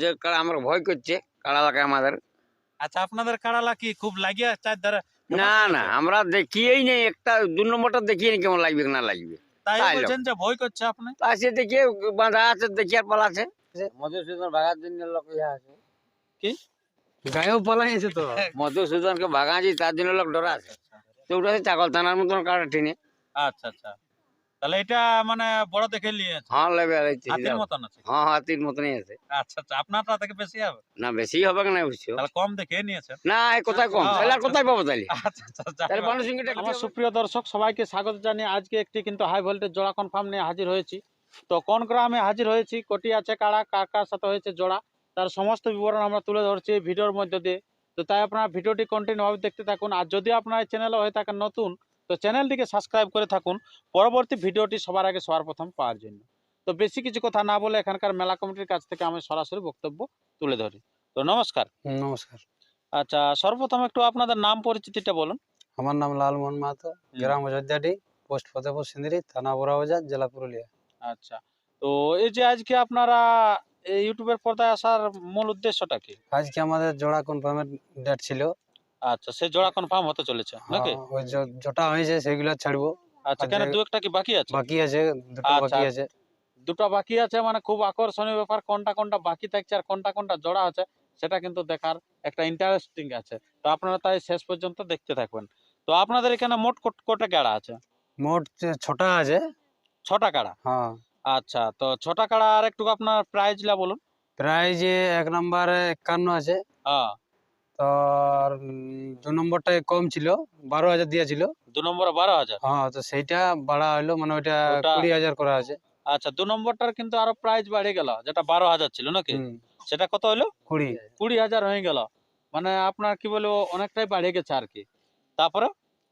যে কাড়া আমরা ভয় করছে কাড়ালাকে আমাদের। আচ্ছা আপনাদের কাড়ালা কি খুব লাগিয়া চারধারে না না আমরা দেখিয়েই নেই একটা দু নম্বরটা দেখিয়ে কেমন লাগবে কি না লাগবে। তাই তাই বলছেন যে ভয় করছে আপনি? আছে দেখিয়ে বাঁধা আছে দেখি আর পালাছে। মধুসূদন ভাগার জন্য লোক ইহা আছে। গায়েও পালাই আছে তো। মধুসূদনকে ভাগাছি তার জন্য লোক ডরা আছে। তো ওটা হচ্ছে চাকল থানার মতন কাড়া টিনে। আচ্ছা আচ্ছা। তাহলে এটা মানে বড় দেখে নিয়েছে হ্যাঁ লেবে রয়েছে হাতির মতন আছে। হ্যাঁ হাতির মতনই আছে। আচ্ছা আচ্ছা আপনারটা থেকে বেশি হবে? না বেশি হবে না বুঝছ? তাহলে কম দেখে নিয়েছেন না এই কোথায় কম। হ্যাঁ, তাহলে আর আচ্ছা। কোথায় পাবো তাহলে? আচ্ছা আচ্ছা তাহলে সঙ্গে আমার সুপ্রিয় দর্শক সবাইকে স্বাগত জানিয়ে আজকে একটি কিন্তু হাই ভোল্টেজ জোড়া কনফার্ম নিয়ে হাজির হয়েছি। তো কোন গ্রামে হাজির হয়েছি? কোটি আছে কারা কার কার সাথে হয়েছে জোড়া। তার সমস্ত বিবরণ আমরা তুলে ধরছি ভিডিওর মধ্যে দিয়ে। তো তাই আপনারা ভিডিওটি কন্টিনিউ ভাবে দেখতে থাকুন। আর যদি আপনার এই চ্যানেলে হয়ে থাকেন নতুন তো চ্যানেলটিকে সাবস্ক্রাইব করে থাকুন। পরবর্তী ভিডিওটি সবার আগে সবার প্রথম পাওয়ার জন্য। তো বেশি কিছু কথা না বলে এখানকার মেলা কমিটির কাছ থেকে আমি সরাসরি বক্তব্য তুলে ধরি। তো নমস্কার। নমস্কার। আচ্ছা সর্বপ্রথম একটু আপনাদের নাম পরিচিতিটা বলুন। আমার নাম লালমোহন মাহাতো গ্রাম অযোধ্যাডি পোস্ট ফতেপুর সিন্দিরি থানা বোরাবাজার জেলা পুরুলিয়া। আচ্ছা তো এই যে আজকে আপনারা ইউটিউবের পর্দায় আসার মূল উদ্দেশ্যটা কি? আজকে আমাদের জোড়া কনফার্মের ডেট ছিল। আচ্ছা সে জোড়া কনফার্ম হতে চলেছে নাকি? হ্যাঁ, ওই জ- জটা হয়েছে সেগুলো ছাড়বো। আচ্ছা কেন। দু একটা কি বাকি আছে? বাকি আছে দুটো আচ্ছা, বাকি আছে। দুটো বাকি আছে মানে খুব আকর্ষণীয় ব্যাপার কোনটা কোনটা বাকি থাকছে আর কোনটা কোনটা জোড়া আছে সেটা কিন্তু দেখার একটা ইন্টারেস্টিং আছে। তো আপনারা তাই শেষ পর্যন্ত দেখতে থাকবেন তো আপনাদের এখানে মোট কটা কাড়া আছে? মোট ছটা আছে। ছটা কাড়া? হ্যাঁ। আচ্ছা তো ছটা কাড়া আর একটু আপনার প্রাইজলা বলুন। প্রায় যে এক নম্বরে একান্ন আছে। হ্যাঁ। তো দু নম্বরটা কম ছিল বারো হাজার দিয়েছিল। দু নম্বর বারো হাজার? হ্যাঁ তো সেইটা বাড়া হলো মানে ওইটা ওটা- কুড়ি হাজার করা আছে। আচ্ছা দু নম্বরটার কিন্তু আরও প্রাইজ বাড়ে গেল যেটা বারো হাজার ছিল নাকি? হুম, সেটা কত হলো? কুড়ি। কুড়ি হাজার হয়ে গেল। মানে আপনার কি বলব অনেকটাই বাড়ে গেছে আর কি। তারপরে?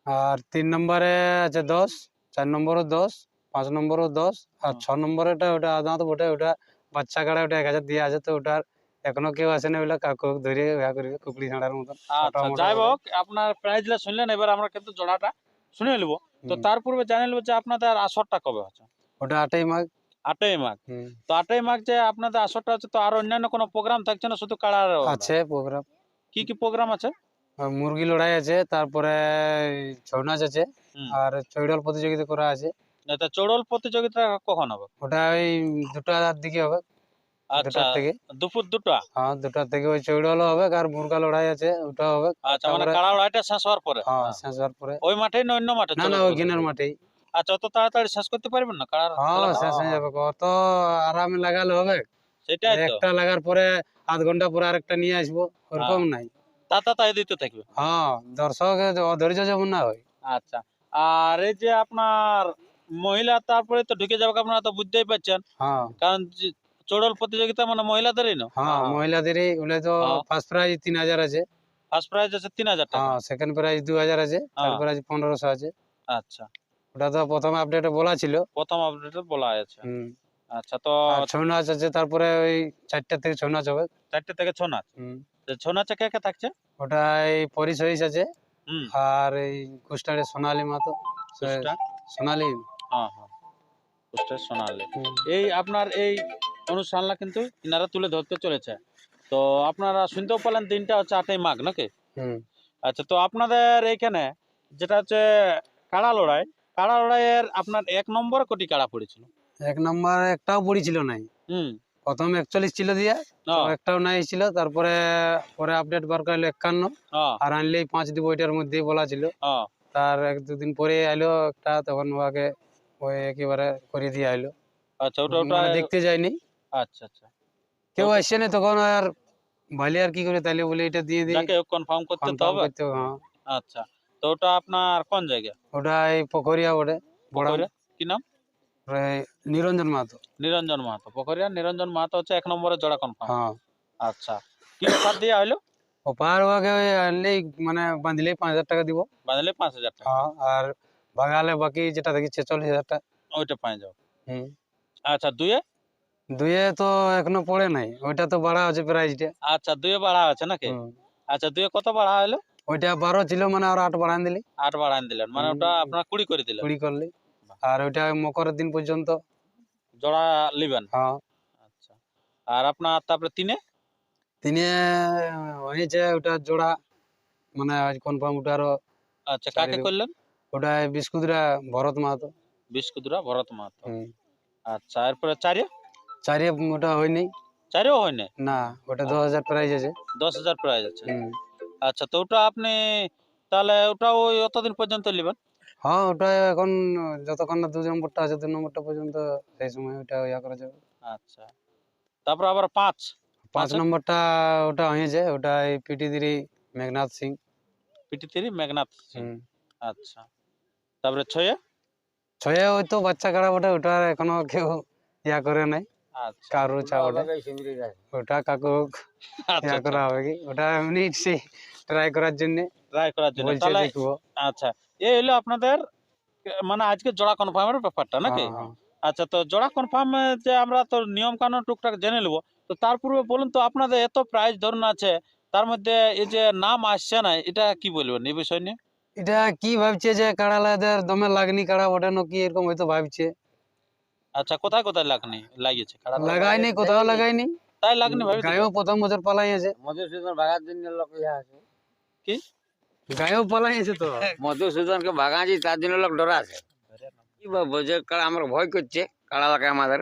আর তিন নম্বরে আছে দশ চার নম্বরও দশ পাঁচ নম্বরও দশ আর ছ নম্বরেটা ওটা আদালত বটে ওটা বাচ্চা কাড়া ওটা এক হাজার দিয়ে আছে তো ওটার এখনও কেউ আসেনি ওগুলো কাকু ধরে ইয়া করবে কুকড়ি ছাড়ার মতন আচ্ছা যাই হোক আপনার প্রাইজটা শুনলেন এবার আমরা কিন্তু জোড়াটা শুনে নেব। তো তার পূর্বে জানিয়ে নেব যে আপনাদের আসরটা কবে হচ্ছে? ওটা আটাই মাঘ। আটই মাঘ। তো আটই মাঘ যে আপনাদের আসরটা হচ্ছে তো আর অন্যান্য কোনো প্রোগ্রাম থাকছে না শুধু কাড়ার আছে প্রোগ্রাম কি কি প্রোগ্রাম আছে? মুরগি লড়াই আছে তারপরে ছৌ নাচ আছে আর চৈডল প্রতিযোগিতা করা আছে। চড়ল প্রতিযোগিতা কখন হবে? ওটা ওই দুটার দিকে হবে। আচ্ছা থেকে। দুপুর দুটা? হ্যাঁ থেকে ওই চৈডলও হবে আর মুরগা লড়াই আছে ওটা হবে। আচ্ছা মানে কাড়া লড়াইটা শেষ হওয়ার পরে? হ্যাঁ শেষ হওয়ার পরে। ওই মাঠেই না অন্য মাঠে না না ওই গিনার মাঠেই। আচ্ছা অত তাড়াতাড়ি শেষ করতে পারবেন না? কাড়ার হ্যাঁ শেষ হয়ে যাবে। কত আরামে লাগালে হবে। সেটাই তো। একটা লাগার পরে আধ ঘণ্টা পরে আরেকটা নিয়ে আসব ওরকম নাই। তাতা তাই দিতে থাকবে? হ্যাঁ দর্শক অধৈর্য যেমন না হয়। আচ্ছা আর এই যে আপনার মহিলা তারপরে তো ঢুকে যাবে আপনারা তো বুঝতেই পারছেন। হ্যাঁ। কারণ চড়ল প্রতিযোগিতা মানে মহিলাদেরই না? হ্যাঁ মহিলাদেরই ওগুলো তো হ্যাঁ। ফার্স্ট প্রাইজ তিন হাজার আছে। ফার্স্ট প্রাইজ আছে তিন হাজার টাকা। হ্যাঁ সেকেন্ড প্রাইজ দু হাজার আছে থার্ড হ্যাঁ। প্রাইজ পনেরোশো আছে। আচ্ছা। ওটা তো প্রথম আপডেটে বলা ছিল। প্রথম আপডেটে বলা আছে। আচ্ছা তো ছৌ নাচ আছে তারপরে ওই চারটা থেকে ছৌ নাচ হবে। চারটে থেকে ছ নাচ? ছ নাচে কে কে থাকছে? ওটা এই পরিসহিস আছে। আর এই কুষ্টারে সোনালি মাতো? সোনালী। হ্যাঁ হ্যাঁ। কুষ্টের সোনালি। এই আপনার এই অনুষ্ঠানটা কিন্তু ইনারা তুলে ধরতে চলেছে। তো আপনারা শুনতেও পেলেন দিনটা হচ্ছে আটই মাঘ নাকি? আচ্ছা তো আপনাদের এইখানে যেটা হচ্ছে কাড়া লড়াই কাড়া লড়াইয়ের আপনার এক নম্বরে কোটি কাড়া পড়েছিল? এক নম্বর একটাও পড়েছিল নাই। হুম। প্রথম একচল্লিশ ছিল দিয়া একটাও নাই ছিল তারপরে পরে আপডেট বার করল একান্ন। আর আনলেই পাঁচ দিব ওইটার মধ্যেই বলা ছিল। তার এক দুদিন পরে আইলো একটা তখন ওকে ওই একেবারে করে দিয়ে আইলো। আচ্ছা ওটা ওটা মানে দেখতে যায়নি। আচ্ছা আচ্ছা। কেউ আসছে না তখন আর ভালি আর কি করে তাইলে বলে এটা দিয়ে দিই। যাকে কনফার্ম করতে তো confirm হবে? করতে হবে, হ্যাঁ। আচ্ছা তো ওটা আপনার কোন জায়গা ওটা এই পোখরিয়া ওটা বড় পোখরিয়া? কি নাম? নিরঞ্জন মাহাতো। নিরঞ্জন মাহাতো। পোখরিয়া নিরঞ্জন মাহাতো হচ্ছে এক নম্বরে জোড়া কনফার্ম হ্যাঁ। আচ্ছা কি অফার দিয়ে হইল? ও পার ওকে ওই আনলেই মানে বাঁধলেই পাঁচ হাজার টাকা দিব। বাঁধলে পাঁচ হাজার টাকা। হ্যাঁ আর বাগালে বাকি যেটা দেখি ছেচল্লিশ হাজার টাকা। ওইটা পাই যাও। হুম। আচ্ছা দুয়ে? দুয়ে তো এখনও পড়ে নাই ওইটা তো বাড়া আছে প্রাইসটা আচ্ছা দুয়ে বাড়া আছে নাকি? আচ্ছা দুয়ে কত বাড়া হইল? ওইটা বারো ছিল মানে আর আট বাড়ান দিলি আট বাড়ান দিলেন মানে ওটা আপনার কুড়ি করে দিলেন। কুড়ি করলি। আর ওইটা ওই মকরের দিন পর্যন্ত। জোড়া লিবেন? হ্যাঁ। আচ্ছা। আর আপনার তারপরে তিনে? তিনে হয়েছে ওটা জোড়া মানে কনফার্ম ওটারও আচ্ছা কাকে করলেন? ওটা বিস্কুটরা ভরত মাহাতো। বিস্কুদরা ভরত মাহাতো। আচ্ছা এরপরে চারে চারে ওটা হয়নি। চারেও হয় না ওটা দশ হাজার প্রাইজ আছে। দশ হাজার প্রাইজ আছে। আচ্ছা তো ওটা আপনি তাহলে ওটা ওই অতদিন পর্যন্ত নেবেন? হ্যাঁ ওটা এখন যতক্ষণ না দু নম্বরটা আছে দু নম্বরটা পর্যন্ত সেই সময় ওটা ইয়া করা যাবে। আচ্ছা। তারপর আবার পাঁচ? পাঁচ নম্বরটা ওটা হয়েছে ওটা এই PT three Meghnath Singh. PT three Meghnath Singh. আচ্ছা। তারপরে ছয়ে? ছয়ে ওই তো বাচ্চা কাড়া ওটা ওটা এখনও কেউ ইয়া করে নাই। কারু চা ওটা কাকু আচ্ছা ইয়া করা হবে কি? ওটা এমনি ট্রাই করার জন্য ট্রাই করার জন্য। তাহলে আচ্ছা এই হলো আপনাদের মানে আজকে জোড়া কনফার্মের ব্যাপারটা নাকি? হ্যাঁ, হ্যাঁ। আচ্ছা তো জোড়া কনফার্ম যে আমরা তো নিয়ম কানুন টুকটাক জেনে নেব। তো তার পূর্বে বলুন তো আপনাদের এত প্রাইজ ধরুন আছে তার মধ্যে এই যে নাম আসছে না এটা কি বলবেন এই বিষয় নিয়ে? এটা কি ভাবছে যে কাড়ালাদের দমে লাগনি কাড়া ওটা কি এরকম হয়তো ভাবছে। আচ্ছা কোথায় কোথায় লাগনি? লাগিয়েছে? লাগাইনি কোথাও লাগাইনি। তাই লাগনি ভাবি? গায়েও প্রথম বছর পালাই আছে। মধুসূদন ভাগার জন্য লোক ইয়া আছে। গায়েও পালাই আছে তো। মধুসূদনকে ভাগাছি তার জন্য লোক ডরা আছে। কি যে কাড়া আমার ভয় করছে? কাড়া লাগে আমাদের?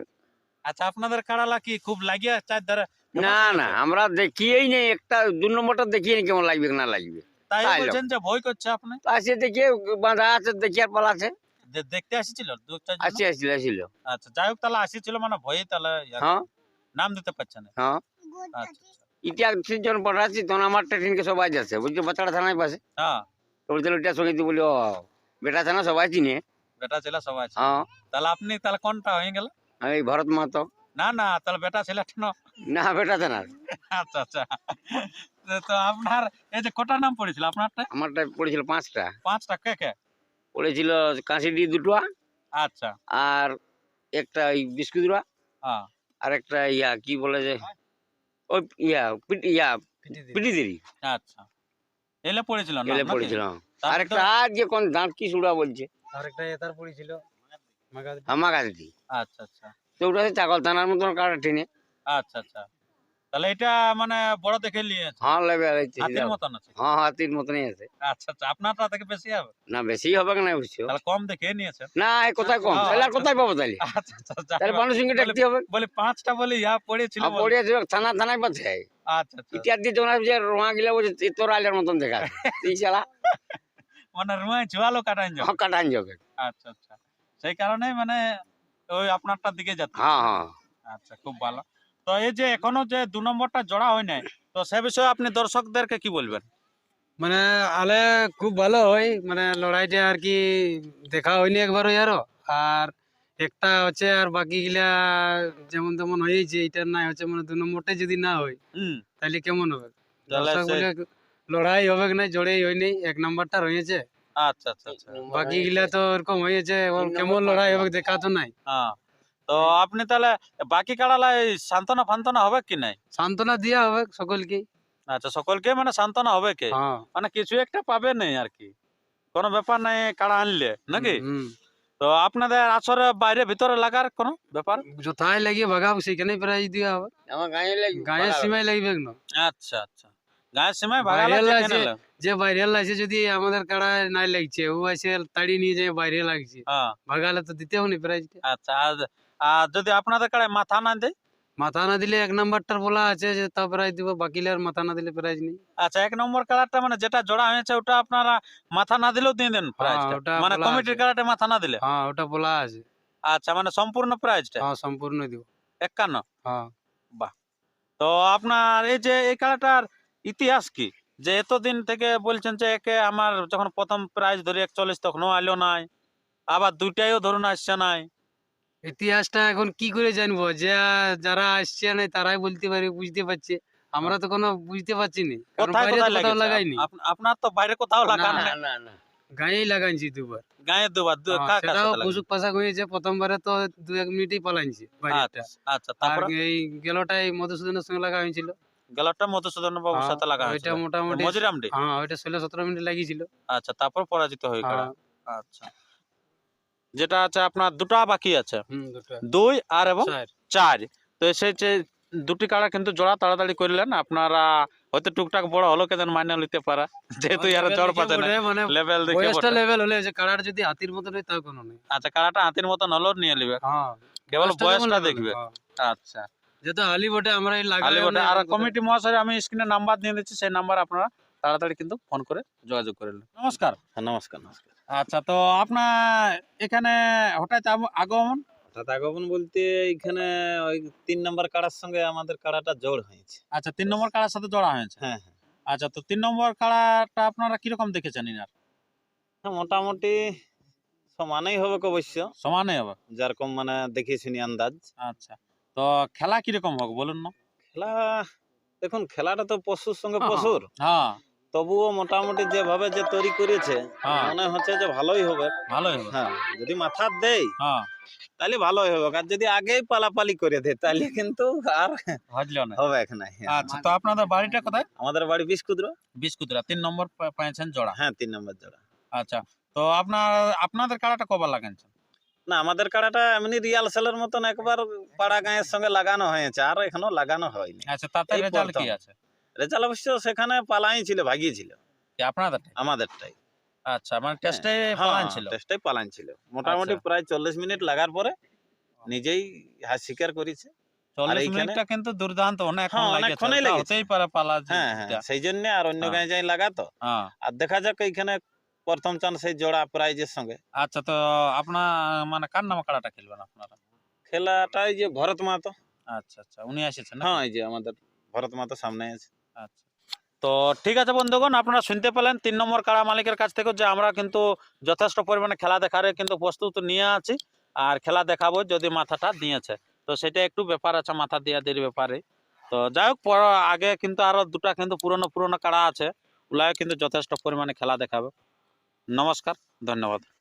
আচ্ছা আপনাদের কাড়ালা কি খুব লাগিয়ে চার ধারে না না আমরা দেখিয়েই নেই। একটা দু নম্বরটা দেখিয়ে কেমন লাগবে কি না লাগবে। তাই বলছেন যে ভয় করছে আপনি? আসে দেখিয়ে বাঁধা আছে দেখি আর পালাছে। দেখতে আসিছিল দু চার আসি আসছিল আসছিল আচ্ছা যাই হোক তাহলে আসিছিল মানে ভয়ে তাহলে হ্যাঁ। নাম দিতে পারছে না। হ্যাঁ। ইটা যখন পাঠাচ্ছি তখন আমার ট্রেনকে সবাই যাচ্ছে বলছে বাচ্চাটা থানায় পাশে। হ্যাঁ। তো বলছিল সঙ্গে বলি ও বেটা থানা সবাই চিনে। বেটা ছেলে সবাই হ্যাঁ। তাহলে আপনি তাহলে কোনটা হয়ে গেল? আমি ভরত মাহাতো। না না তাহলে বেটা ছেলে না বেটা থানার। আচ্ছা আচ্ছা। তো- তো আপনার এই যে কটা নাম পড়েছিল আপনারটা? আমারটা পড়েছিল পাঁচটা। পাঁচটা কে কে? পড়েছিল কাঁচিডি দুটো। আচ্ছা। আর একটা ওই বিস্কুটরা হ্যাঁ। আর একটা ইয়া কি বলে যে ওই ইয়া পিটি ইয়া পিটি দেরি আচ্ছা। এলে পড়েছিল এলে পড়েছিল। আর একটা আর যে কোন দাঁত কি সুড়া বলছে। আর একটা এতার পড়েছিল। মাগাদি। আমার কাছে আচ্ছা আচ্ছা। তো ওটা চাকল থানার মতন কাটা টেনে। আচ্ছা আচ্ছা। তাহলে এটা মানে বড় দেখে নিয়েছে হ্যাঁ লেবে হাতির মতন আছে? হ্যাঁ হাতির মতনই আছে। আচ্ছা আচ্ছা আপনারটা থেকে বেশি হবে? না বেশি হবে না বুঝছ? তাহলে কম দেখে নিয়েছেন। না এই কোথায় কম। হ্যাঁ, তাহলে আচ্ছা। কোথায় পাবো তাহলে আচ্ছা আচ্ছা তাহলে মানুষ সঙ্গে দেখতে হবে। বলে পাঁচটা বলে ইয়া পড়েছিল আর বলে। পড়ে আছে থানা থানায় পাচ্ছে আচ্ছা আচ্ছা। ইতিহাস দিয়ে যখন যে রোয়া গিলা বলছে তোর মতন দেখা। এই মানে হ্যাঁ কাটান যোগে আচ্ছা আচ্ছা। সেই কারণে মানে ওই আপনারটার দিকে যাচ্ছে। হ্যাঁ হ্যাঁ। আচ্ছা খুব ভালো। তো এই যে এখনও যে দু নম্বরটা জোড়া হয় নাই তো সে বিষয়ে আপনি দর্শকদেরকে কি বলবেন? মানে আলে খুব ভালো হয় মানে লড়াইটা আর কি দেখা হয়নি একবারও আরও আর একটা হচ্ছে আর বাকি গুলা যেমন তেমন হয়েছে এটা নাই হচ্ছে মানে দু নম্বরটাই যদি না হয় হুম। তাহলে কেমন হবে? লড়াই হবে কি না জোরেই হয়নি এক নম্বরটা রয়েছে। আচ্ছা আচ্ছা আচ্ছা। বাকি গুলা তো ওরকম হয়েছে কেমন লড়াই হবে দেখা তো নাই। হ্যাঁ। তো আপনি তাহলে বাকি কাড়ালাই সান্ত্বনা ফান্তনা হবে কি নাই? সান্ত্বনা দিয়া হবে সকলকে। আচ্ছা সকলকে মানে সান্ত্বনা হবে কে? হ্যাঁ। মানে কিছু একটা পাবে নেই আর কি। কোনো ব্যাপার নাই কাড়া আনলে নাকি? তো আপনাদের আসরে বাইরে ভিতরে লাগার কোনো ব্যাপার? যথায় লাগিয়ে ভাগাবো সেখানেই প্রাইজ দেওয়া হবে। আমার গায়ে লাগবে গায়ের সীমায় লাগবে না আচ্ছা আচ্ছা। গায়ের সীমায় ভাগালে যে লাগছে। যে বাইরে লাগছে যদি আমাদের কাড়া নাই লাগছে ও এসে তাড়ি নিয়ে যায় বাইরে লাগছে। হ্যাঁ। ভাগালে তো দিতে হনি প্রাইজটা আচ্ছা আর যদি আপনাদের কাড়ায় মাথা না দেয়? মাথা না দিলে এক নাম্বারটার বলা আছে যে তা প্রাইজ দিব বাকি আর মাথা না দিলে প্রাইজ নেই। আচ্ছা এক নম্বর কালারটা মানে যেটা জোড়া হয়েছে ওটা আপনারা মাথা না দিলেও দিয়ে দেন প্রাইজটা মানে কমিটির। কালারটা মাথা না দিলে? হ্যাঁ ওটা বলা আছে। আচ্ছা মানে সম্পূর্ণ প্রাইজটা হ্যাঁ সম্পূর্ণ দিব। একান্ন? হ্যাঁ। বাহ। তো আপনার এই যে এই কালারটার ইতিহাস কি? যে এতদিন থেকে বলছেন যে একে আমার যখন প্রথম প্রাইজ ধরি একচল্লিশ তখনও আলো নাই আবার দুইটাইও ধরুন আসছে নাই। ইতিহাসটা এখন কি করে জানব? যে যারা আসছে না তারাই বলতে পারে বুঝতে পারছে। আমরা তো কোনো বুঝতে পারছি না। লাগাইনি। আপনার তো বাইরে কোথাও লাগান না না লাগাইছি দুবার। গায়ে দুবার সেটাও পাশাক হয়েছে প্রথমবারে তো দু এক মিনিটই পালাইছি আচ্ছা আচ্ছা এই গেলটাই মধুসূদনের সঙ্গে লাগা হয়েছিল। গেলাটা মধুসূদন বাবুর হ্যাঁ, সাথে লাগা ওইটা হয়েছিল। মোটামুটি মজিরামডি হ্যাঁ ওইটা ষোলো সতেরো মিনিট লাগিয়েছিল। আচ্ছা তারপর পরাজিত হয়ে গেল। হ্যাঁ, আচ্ছা। যেটা আছে আপনার দুটা বাকি আছে। দুই আর এবং চার। তো সেই যে দুটি কাড়া কিন্তু জোড়া তাড়াতাড়ি করলেন আপনারা হয়তো টুকটাক বড় হলো কেন মাইনে নিতে পারে। যেহেতু ইয়ার জড় পাচ্ছে না মানে লেভেল দেখে বয়সটা। লেভেল হলে যে কাড়ার যদি হাতির মতো হয় তাও কোনো নেই। আচ্ছা কাড়াটা হাতির মতন হলো নিয়ে নিবে। হ্যাঁ কেবল বয়সটা দেখবে। হ্যাঁ। আচ্ছা। যেহেতু আলি বটে আমরা এই লাগালে খালি বটে। আর কমিটি মহাশয় আমি স্ক্রিনে নাম্বার দিয়ে দিচ্ছি সেই নাম্বার আপনারা তাড়াতাড়ি কিন্তু ফোন করে যোগাযোগ করে নেবেন নমস্কার। হ্যাঁ নমস্কার নমস্কার। আচ্ছা তো আপনার এখানে হঠাৎ আগমন? হঠাৎ আগমন বলতে এখানে ওই তিন নম্বর কাড়ার সঙ্গে আমাদের কাড়াটা জোড় হয়েছে। আচ্ছা তিন নম্বর কাড়ার সাথে জোড়া হয়েছে? হ্যাঁ হ্যাঁ। আচ্ছা তো তিন নম্বর কাড়াটা আপনারা কীরকম দেখেছেন ইনার হ্যাঁ, মোটামুটি সমানই হবে অবশ্য। সমানে হবে? যেরকম মানে দেখি আন্দাজ। আচ্ছা তো খেলা কীরকম হোক বলুন না? খেলা দেখুন খেলাটা তো পশুর সঙ্গে পশুর। হ্যাঁ। তবুও মোটামুটি যেভাবে যে তৈরি করেছে হ্যাঁ। মনে হচ্ছে যে ভালোই হবে। ভালোই হবে। হ্যাঁ যদি মাথা দেয় হ্যাঁ। তাহলে ভালোই হবে। আর যদি আগেই পালাপালি করে দেয় তাহলে কিন্তু আর হজলো না। হবে না আচ্ছা তো আপনাদের বাড়িটা কোথায়? আমাদের বাড়ি বিস্কুদ্র বিস্কুতরা তিন নম্বর পা- পাইছেন জোড়া। হ্যাঁ তিন নম্বর জোড়া। আচ্ছা তো আপনার আপনাদের কাড়াটা কবার লাগাইছেন? না আমাদের কাড়াটা এমনি রিয়াল সেলের মতন একবার পাড়া গাঁয়ের সঙ্গে লাগানো হয়েছে আর এখনও লাগানো হয়নি। আচ্ছা তাতে রেজাল্ট কি আছে? রেজাল্ট অবশ্য সেখানে পালাই ছিল কি আপনাদের আমাদেরটাই। আচ্ছা মানে টেস্টে হ্যাঁ, পালান ছিল? টেস্টটাই পালান ছিল। মোটামুটি আচ্ছা। প্রায় চল্লিশ মিনিট লাগার পরে নিজেই হাত স্বীকার করেছে। চল্লিশ এইখানে- মিনিটটা কিন্তু দুর্দান্ত অনেক হ্যাঁ, অনেকক্ষণই লেগেছে। হতেই পারে পালা হ্যাঁ হ্যাঁ সেই জন্য আর অন্য হ্যাঁ। গায়ে যাই লাগাতো হ্যাঁ। আর দেখা যাক এইখানে প্রথম চান্স এই জোড়া প্রাইজের সঙ্গে। আচ্ছা তো আপনার মানে কার নামে কাড়াটা খেলবেন আপনারা? খেলাটাই যে ভরত মাতো আচ্ছা আচ্ছা উনি এসেছেন হ্যাঁ এই যে আমাদের ভরত মাতো সামনে আছে। তো ঠিক আছে বন্ধুগণ, আপনারা শুনতে পেলেন তিন নম্বর কাড়া মালিকের কাছ থেকে যে আমরা কিন্তু যথেষ্ট পরিমাণে খেলা দেখার কিন্তু প্রস্তুত নিয়ে আছি। আর খেলা দেখাবো যদি মাথাটা দিয়েছে। তো সেটা একটু ব্যাপার আছে, মাথা দিয়া দিয়ে ব্যাপারে। তো যাই হোক আগে কিন্তু আরও দুটা কিন্তু পুরনো পুরনো কাড়া আছে। ওগুলাও কিন্তু যথেষ্ট পরিমাণে খেলা দেখাবে। নমস্কার, ধন্যবাদ।